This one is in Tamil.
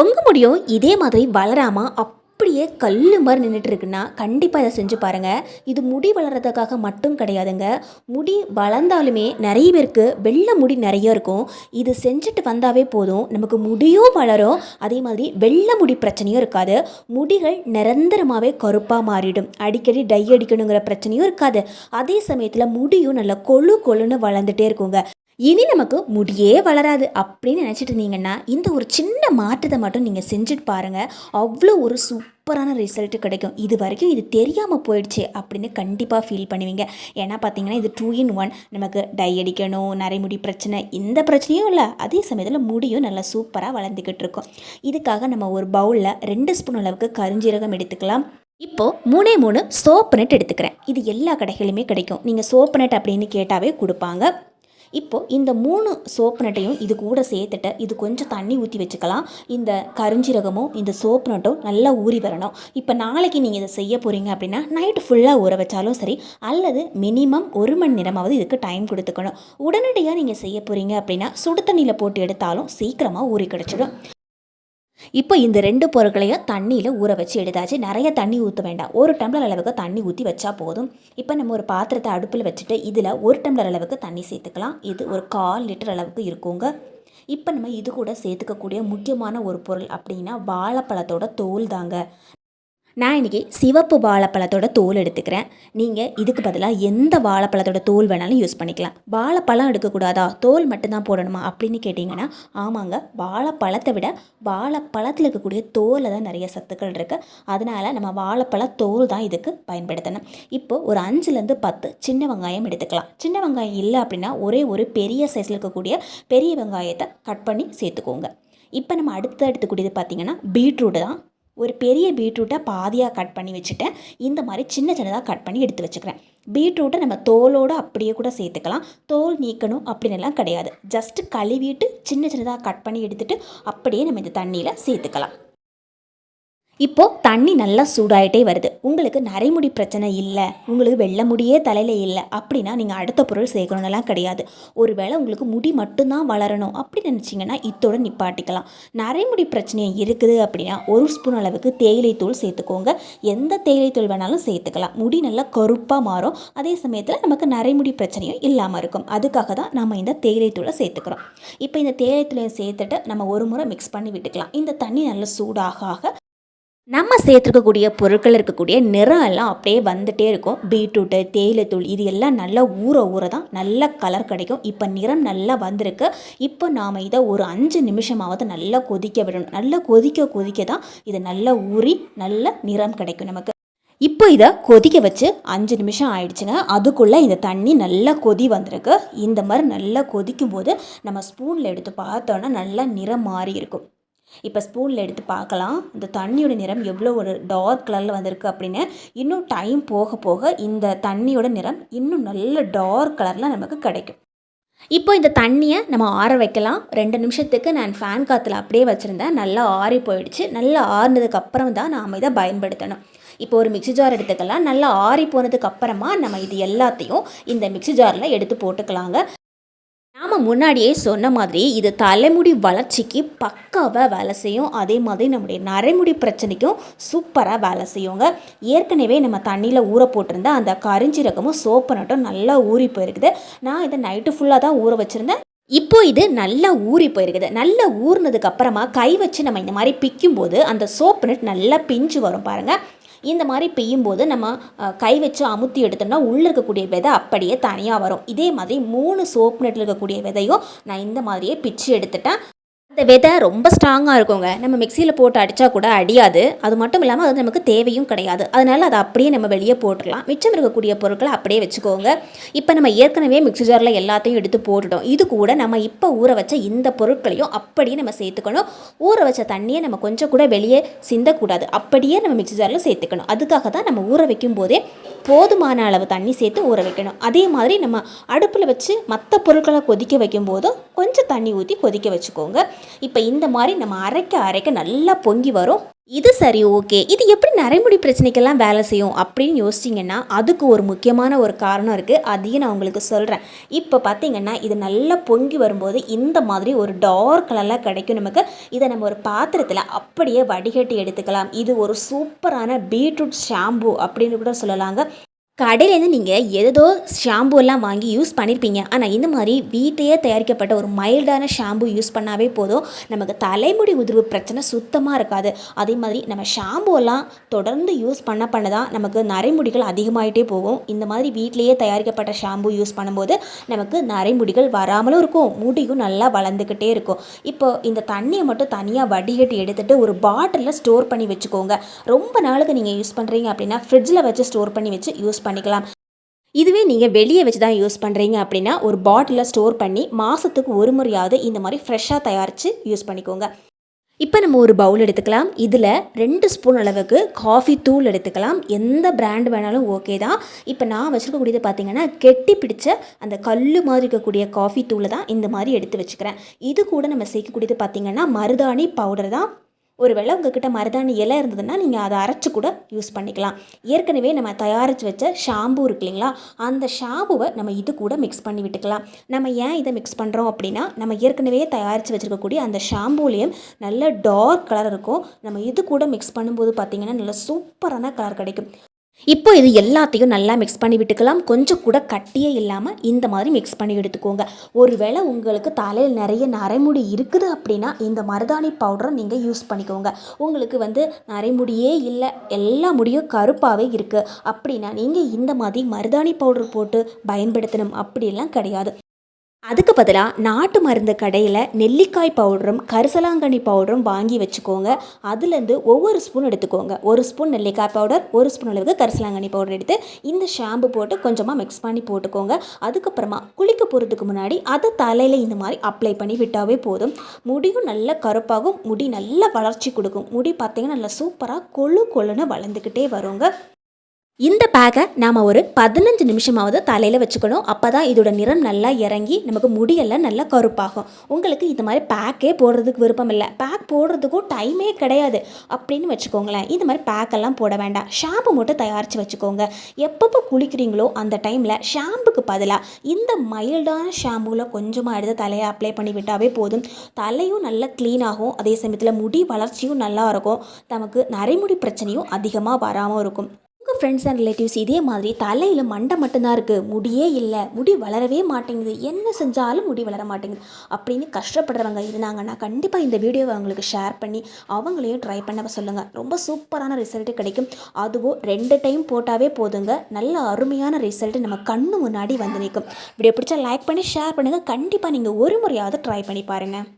உங்கள் முடியும் இதே மாதிரி வளராமல் அப்படியே கல் மாதிரி நின்றுட்டு இருக்குன்னா கண்டிப்பாக இதை செஞ்சு பாருங்கள் இது முடி வளர்கிறதுக்காக மட்டும் கிடையாதுங்க. முடி வளர்ந்தாலுமே நிறைய பேருக்கு வெள்ளை முடி நிறைய இருக்கும். இது செஞ்சுட்டு வந்தாவே போதும். நமக்கு முடியும் வளரும். அதே மாதிரி வெள்ளை முடி பிரச்சனையும் இருக்காது. முடிகள் நிரந்தரமாகவே கருப்பாக மாறிடும். அடிக்கடி டை அடிக்கணுங்கிற பிரச்சனையும் இருக்காது. அதே சமயத்தில் முடியும் நல்லா கொழு கொழுன்னு வளர்ந்துட்டே இருக்குங்க. இனி நமக்கு முடியே வளராது அப்படின்னு நினச்சிட்டு இருந்தீங்கன்னா இந்த ஒரு சின்ன மாற்றத்தை மட்டும் நீங்கள் செஞ்சுட்டு பாருங்கள் அவ்வளோ ஒரு சூப்பரான ரிசல்ட் கிடைக்கும். இது வரைக்கும் இது தெரியாமல் போயிடுச்சு அப்படின்னு கண்டிப்பாக ஃபீல் பண்ணுவீங்க. ஏன்னா பார்த்தீங்கன்னா இது டூ இன் ஒன் நமக்கு டை அடிக்கணும் நரைமுடி பிரச்சனை எந்த பிரச்சனையும் இல்லை. அதே சமயத்தில் முடியும் நல்லா சூப்பராக வளர்ந்துக்கிட்டு இருக்கும். இதுக்காக நம்ம ஒரு பவுலில் ரெண்டு ஸ்பூன் அளவுக்கு கருஞ்சீரகம் எடுத்துக்கலாம். இப்போது மூணே மூணு சோப்பு நெட் எடுத்துக்கிறேன். இது எல்லா கடைகளிலுமே கிடைக்கும். நீங்கள் சோப்பு நெட் அப்படின்னு கேட்டாவே கொடுப்பாங்க. இப்போ இந்த மூணு சோப்பு நட்டையும் இது கூட சேர்த்துட்டு இது கொஞ்சம் தண்ணி ஊற்றி வச்சுக்கலாம். இந்த கருஞ்சீரகமும் இந்த சோப்பு நட்டும் நல்லா ஊறி வரணும். இப்போ நாளைக்கு நீங்கள் இதை செய்ய போகிறீங்க அப்படின்னா நைட்டு ஃபுல்லாக ஊற வச்சாலும் சரி அல்லது மினிமம் ஒரு மணி நேரமாவது இதுக்கு டைம் கொடுத்துக்கணும். உடனடியாக நீங்கள் செய்ய போகிறீங்க அப்படின்னா சுடு தண்ணியில் போட்டு எடுத்தாலும் சீக்கிரமாக ஊறி கிடச்சிடும். இப்போ இந்த ரெண்டு பொருட்களையும் தண்ணியில் ஊற வச்சு எடுத்தாச்சு. நிறைய தண்ணி ஊற்ற வேண்டாம். ஒரு டம்ளர் அளவுக்கு தண்ணி ஊற்றி வச்சா போதும். இப்போ நம்ம ஒரு பாத்திரத்தை அடுப்பில் வச்சுட்டு இதில் ஒரு டம்ளர் அளவுக்கு தண்ணி சேர்த்துக்கலாம். இது ஒரு கால் லிட்டர் அளவுக்கு இருக்குங்க. இப்போ நம்ம இது கூட சேர்த்துக்கக்கூடிய முக்கியமான ஒரு பொருள் அப்படின்னா வாழைப்பழத்தோட தோல் தாங்க. நான் இன்றைக்கி சிவப்பு வாழைப்பழத்தோட தோல் எடுத்துக்கிறேன். நீங்கள் இதுக்கு பதிலாக எந்த வாழைப்பழத்தோட தோல் வேணாலும் யூஸ் பண்ணிக்கலாம். வாழைப்பழம் எடுக்கக்கூடாதா? தோல் மட்டும்தான் போடணுமா அப்படின்னு கேட்டிங்கன்னா ஆமாங்க. வாழைப்பழத்தை விட வாழைப்பழத்தில் இருக்கக்கூடிய தோலில் தான் நிறைய சத்துக்கள் இருக்குது அதனால் நம்ம வாழைப்பழ தோல் தான் இதுக்கு பயன்படுத்தணும். இப்போது ஒரு அஞ்சுலேருந்து பத்து சின்ன வெங்காயம் எடுத்துக்கலாம். சின்ன வெங்காயம் இல்லை அப்படின்னா ஒரே ஒரு பெரிய சைஸில் இருக்கக்கூடிய பெரிய வெங்காயத்தை கட் பண்ணி சேர்த்துக்கோங்க. இப்போ நம்ம அடுத்து எடுத்துக்கூடியது பார்த்திங்கன்னா பீட்ரூட் தான். ஒரு பெரிய பீட்ரூட்டை பாதியாக கட் பண்ணி வச்சுட்டேன். இந்த மாதிரி சின்ன சின்னதாக கட் பண்ணி எடுத்து வச்சுக்கிறேன். பீட்ரூட்டை நம்ம தோலோடு அப்படியே கூட சேர்த்துக்கலாம். தோல் நீக்கணும் அப்படின்னு எல்லாம் கிடையாது. ஜஸ்ட்டு கழுவிட்டு சின்ன சின்னதாக கட் பண்ணி எடுத்துகிட்டு அப்படியே நம்ம இந்த தண்ணியில் சேர்த்துக்கலாம். இப்போது தண்ணி நல்லா சூடாயிட்டே வருது. உங்களுக்கு நரைமுடி பிரச்சனை இல்லை. உங்களுக்கு வெள்ளை முடியே தலையில் இல்லை. அப்படின்னா நீங்கள் அடுத்த பொருள் சேர்க்கணும்லாம் கிடையாது. ஒருவேளை உங்களுக்கு முடி மட்டும்தான் வளரணும் அப்படி நினச்சிங்கன்னா இத்தோட நிப்பாட்டிக்கலாம். நரைமுடி பிரச்சனை இருக்குது அப்படின்னா ஒரு ஸ்பூன் அளவுக்கு தேயிலை தூள் சேர்த்துக்கோங்க. எந்த தேயிலை தூள் வேணாலும் சேர்த்துக்கலாம். முடி நல்லா கருப்பாக மாறும். அதே சமயத்தில் நமக்கு நரைமுடி பிரச்சனையும் இல்லாமல் இருக்கும். அதுக்காக தான் நம்ம இந்த தேயிலை தூளை சேர்த்துக்கிறோம். இப்போ இந்த தேயிலை தூளை சேர்த்துட்டு நம்ம ஒரு முறை மிக்ஸ் பண்ணி விட்டுக்கலாம். இந்த தண்ணி நல்லா சூடாக ஆக நம்ம சேர்த்துருக்கக்கூடிய பொருட்கள் இருக்கக்கூடிய நிறம் எல்லாம் அப்படியே வந்துகிட்டே இருக்கும். பீட்ரூட்டு தேயிலைத்தூள் இது எல்லாம் நல்லா ஊற ஊற தான் நல்ல கலர் கிடைக்கும். இப்போ நிறம் நல்லா வந்திருக்கு. இப்போ நாம் இதை ஒரு அஞ்சு நிமிஷமாவது நல்லா கொதிக்க விடணும். நல்லா கொதிக்க கொதிக்க தான் இது நல்லா ஊறி நல்ல நிறம் கிடைக்கும் நமக்கு. இப்போ இதை கொதிக்க வச்சு அஞ்சு நிமிஷம் ஆயிடுச்சுங்க. அதுக்குள்ளே இந்த தண்ணி நல்லா கொதி வந்திருக்கு. இந்த மாதிரி நல்லா கொதிக்கும் போது நம்ம ஸ்பூனில் எடுத்து பார்த்தோன்னா நல்லா நிறம் மாறி இருக்கும். இப்போ ஸ்பூனில் எடுத்து பார்க்கலாம். இந்த தண்ணியோட நிறம் எவ்வளோ ஒரு டார்க் கலரில் வந்திருக்கு அப்படின்னு. இன்னும் டைம் போக போக இந்த தண்ணியோட நிறம் இன்னும் நல்ல டார்க் கலரில் நமக்கு கிடைக்கும். இப்போ இந்த தண்ணியை நம்ம ஆற வைக்கலாம். ரெண்டு நிமிஷத்துக்கு நான் ஃபேன் காற்றுல அப்படியே வச்சுருந்தேன். நல்லா ஆறி போயிடுச்சு. நல்லா ஆறினதுக்கு அப்புறம் தான் நாம் இதை பயன்படுத்தணும். இப்போ ஒரு மிக்சி ஜார் எடுத்துக்கலாம். நல்லா ஆறி போனதுக்கு அப்புறமா நம்ம இது எல்லாத்தையும் இந்த மிக்சி ஜாரில் எடுத்து போட்டுக்கலாங்க. முன்னாடியே சொன்ன மாதிரி இது தலைமுடி வளர்ச்சிக்கு பக்காவாக வேலை செய்யும். அதே மாதிரி நம்முடைய நரைமுடி பிரச்சனைக்கும் சூப்பராக வேலை செய்யுங்க. ஏற்கனவே நம்ம தண்ணியில் ஊற போட்டிருந்த அந்த கரிஞ்சீரகமும் சோப்பு நட்டும் நல்லா ஊறி போயிருக்குது. நான் இதை நைட்டு ஃபுல்லாக தான் ஊற வச்சுருந்தேன். இப்போ இது நல்லா ஊறி போயிருக்குது. நல்லா ஊறினதுக்கு அப்புறமா கை வச்சு நம்ம இந்த மாதிரி பிக்கும்போது அந்த சோப்பு நட் நல்லா பிஞ்சு வரும் பாருங்கள் இந்த மாதிரி பெய்யும்போது நம்ம கை வச்சு அமுத்தி எடுத்தோம்னா உள்ளே இருக்கக்கூடிய விதை அப்படியே தனியாக வரும். இதே மாதிரி மூணு சோப் நெட்டில் இருக்கக்கூடிய விதையும் நான் இந்த மாதிரியே பிச்சு எடுத்துட்டேன். இந்த விதை ரொம்ப ஸ்ட்ராங்காக இருக்குங்க. நம்ம மிக்சியில் போட்டு அடித்தா கூட அடியாது. அது மட்டும் இல்லாமல் அது நமக்கு தேவையும் கிடையாது. அதனால் அதை அப்படியே நம்ம வெளியே போட்டுடலாம். மிச்சம் இருக்கக்கூடிய பொருட்களை அப்படியே வச்சுக்கோங்க. இப்போ நம்ம ஏற்கனவே மிக்சி ஜாரில் எல்லாத்தையும் எடுத்து போட்டுட்டோம். இது கூட நம்ம இப்போ ஊற வச்ச இந்த பொருட்களையும் அப்படியே நம்ம சேர்த்துக்கணும். ஊற வச்ச தண்ணியை நம்ம கொஞ்சம் கூட வெளியே சிந்தக்கூடாது. அப்படியே நம்ம மிக்சி ஜாரில் சேர்த்துக்கணும். அதுக்காக தான் நம்ம ஊற வைக்கும் போதே போதுமான அளவு தண்ணி சேர்த்து ஊற வைக்கணும். அதே மாதிரி நம்ம அடுப்பில் வச்சு மற்ற பொருட்களை கொதிக்க வைக்கும் போதும் கொஞ்சம் தண்ணி ஊற்றி கொதிக்க வச்சுக்கோங்க. இப்போ இந்த மாதிரி நம்ம அரைக்க அரைக்க நல்லா பொங்கி வரும். இது சரி ஓகே. இது எப்படி நரைமுடி பிரச்சனைக்கெல்லாம் வேலை செய்யும் அப்படின்னு யோசிச்சிங்கன்னா அதுக்கு ஒரு முக்கியமான ஒரு காரணம் இருக்குது அதையும் நான் உங்களுக்கு சொல்கிறேன் இப்போ பார்த்தீங்கன்னா இது நல்லா பொங்கி வரும்போது இந்த மாதிரி ஒரு டார்க் கலரில் கிடைக்கும் நமக்கு. இதை நம்ம ஒரு பாத்திரத்தில் அப்படியே வடிகட்டி எடுத்துக்கலாம். இது ஒரு சூப்பரான பீட்ரூட் ஷாம்பு அப்படின்னு கூட சொல்லலாங்க. கடையிலேருந்து நீங்கள் ஏதோ ஷாம்பு எல்லாம் வாங்கி யூஸ் பண்ணியிருப்பீங்க ஆனால் இந்த மாதிரி வீட்டையே தயாரிக்கப்பட்ட ஒரு மைல்டான ஷாம்பு யூஸ் பண்ணாவே போதும். நமக்கு தலைமுடி உதிர்வு பிரச்சனை சுத்தமாக இருக்காது. அதே மாதிரி நம்ம ஷாம்பூலாம் தொடர்ந்து யூஸ் பண்ண பண்ண தான் நமக்கு நரைமுடிகள் அதிகமாகிட்டே போகும். இந்த மாதிரி வீட்டிலேயே தயாரிக்கப்பட்ட ஷாம்பு யூஸ் பண்ணும்போது நமக்கு நரைமுடிகள் வராமலும் இருக்கும். முடியும் நல்லா வளர்ந்துக்கிட்டே இருக்கும். இப்போ இந்த தண்ணியை மட்டும் தனியாக வடிகட்டி எடுத்துகிட்டு ஒரு பாட்டிலில் ஸ்டோர் பண்ணி வச்சுக்கோங்க. ரொம்ப நாளுக்கு நீங்கள் யூஸ் பண்ணுறீங்க அப்படின்னா ஃப்ரிட்ஜில் வச்சு ஸ்டோர் பண்ணி வச்சு யூஸ் பண்ணிக்கலாம். இதுவே நீங்கள் வெளியே வச்சு தான் யூஸ் பண்ணுறீங்க அப்படின்னா ஒரு பாட்டிலில் ஸ்டோர் பண்ணி மாதத்துக்கு ஒரு முறையாவது இந்த மாதிரி ஃப்ரெஷ்ஷாக தயாரித்து யூஸ் பண்ணிக்கோங்க. இப்போ நம்ம ஒரு பவுல் எடுத்துக்கலாம். இதில் ரெண்டு ஸ்பூன் அளவுக்கு காஃபி தூள் எடுத்துக்கலாம். எந்த பிராண்ட் வேணாலும் ஓகே தான். இப்போ நான் வச்சுருக்கக்கூடியது பார்த்தீங்கன்னா கெட்டி பிடிச்ச அந்த கல் மாதிரி இருக்கக்கூடிய காஃபி தூளை தான் இந்த மாதிரி எடுத்து வச்சுக்கிறேன். இது கூட நம்ம சேர்க்கக்கூடியது பார்த்தீங்கன்னா மருதாணி பவுடர் தான். ஒருவேளை உங்ககிட்ட மருதாணி இலை இருந்ததுன்னா நீங்கள் அதை அரைச்சி கூட யூஸ் பண்ணிக்கலாம். ஏற்கனவே நம்ம தயாரித்து வச்ச ஷாம்பு இருக்கு இல்லைங்களா? அந்த ஷாம்புவை நம்ம இது கூட மிக்ஸ் பண்ணி விட்டுக்கலாம். நம்ம ஏன் இதை மிக்ஸ் பண்ணுறோம் அப்படின்னா நம்ம ஏற்கனவே தயாரித்து வச்சுருக்கக்கூடிய அந்த ஷாம்பூலேயும் நல்ல டார்க் கலர் இருக்கும். நம்ம இது கூட மிக்ஸ் பண்ணும்போது பார்த்திங்கன்னா நல்ல சூப்பரான கலர் கிடைக்கும். இப்போ இது எல்லாத்தையும் நல்லா மிக்ஸ் பண்ணி விட்டுக்கலாம். கொஞ்சம் கூட கட்டியே இல்லாமல் இந்த மாதிரி மிக்ஸ் பண்ணி எடுத்துக்கோங்க. ஒருவேளை உங்களுக்கு தலையில் நிறைய நரைமுடி இருக்குது அப்படின்னா இந்த மருதாணி பவுடரை நீங்கள் யூஸ் பண்ணிக்கோங்க. உங்களுக்கு வந்து நரைமுடியே இல்லை எல்லா முடியும் கருப்பாகவே இருக்குது அப்படின்னா நீங்கள் இந்த மாதிரி மருதாணி பவுடர் போட்டு பயன்படுத்தணும் அப்படிலாம் கிடையாது. அதுக்கு பதிலாக நாட்டு மருந்து கடையில் நெல்லிக்காய் பவுடரும் கரிசலாங்கண்ணி பவுடரும் வாங்கி வச்சுக்கோங்க. அதுலேருந்து ஒவ்வொரு ஸ்பூன் எடுத்துக்கோங்க. ஒரு ஸ்பூன் நெல்லிக்காய் பவுடர் ஒரு ஸ்பூன் அளவுக்கு கரிசலாங்கண்ணி பவுடர் எடுத்து இந்த ஷாம்பு போட்டு கொஞ்சமாக மிக்ஸ் பண்ணி போட்டுக்கோங்க. அதுக்கப்புறமா குளிக்க போகிறதுக்கு முன்னாடி அதை தலையில் இந்த மாதிரி அப்ளை பண்ணி விட்டாவே போதும். முடியும் நல்ல கருப்பாகும் முடி நல்ல வளர்ச்சி கொடுக்கும். முடி பார்த்திங்கன்னா நல்லா சூப்பராக கொழு கொழுன்னு வளர்ந்துக்கிட்டே வருங்க. இந்த பேக்கை நாம் ஒரு பதினஞ்சு நிமிஷமாவது தலையில் வச்சுக்கணும். அப்போ தான் இதோட நிறம் நல்லா இறங்கி நமக்கு முடியெல்லாம் நல்லா கருப்பாகும். உங்களுக்கு இந்த மாதிரி பேக்கே போடுறதுக்கு விருப்பம் இல்லை. பேக் போடுறதுக்கும் டைமே கிடையாது அப்படின்னு வச்சுக்கோங்களேன். இந்த மாதிரி பேக்கெல்லாம் போட வேண்டாம். ஷாம்பு மட்டும் தயாரித்து வச்சுக்கோங்க. எப்பப்போ குளிக்கிறீங்களோ அந்த டைமில் ஷாம்புக்கு பதிலாக இந்த மைல்டான ஷாம்புவில் கொஞ்சமாக எடுத்து தலையை அப்ளை பண்ணி விட்டாவே போதும். தலையும் நல்லா க்ளீன் ஆகும். அதே சமயத்தில் முடி வளர்ச்சியும் நல்லா இருக்கும். நமக்கு நரைமுடி பிரச்சனையும் அதிகமாக வராமல் இருக்கும். உங்கள் ஃப்ரெண்ட்ஸ் அண்ட் ரிலேட்டிவ்ஸ் இதே மாதிரி தலையில் மண்டை மட்டும்தான் இருக்குது முடியே இல்லை. முடி வளரவே மாட்டேங்குது. என்ன செஞ்சாலும் முடி வளர மாட்டேங்குது. அப்படின்னு கஷ்டப்படுறவங்க இருந்தாங்கன்னா கண்டிப்பாக இந்த வீடியோவை அவங்களுக்கு ஷேர் பண்ணி அவங்களையும் ட்ரை பண்ண சொல்லுங்கள் ரொம்ப சூப்பரான ரிசல்ட்டு கிடைக்கும். அதுவும் ரெண்டு டைம் போட்டாவே போதுங்க. நல்ல அருமையான ரிசல்ட்டு நம்ம கண்ணு முன்னாடி வந்து நிற்கும். வீடியோ பிடிச்சா லைக் பண்ணி ஷேர் பண்ணுங்கள் கண்டிப்பாக நீங்கள் ஒரு முறையாவது ட்ரை பண்ணி பாருங்கள்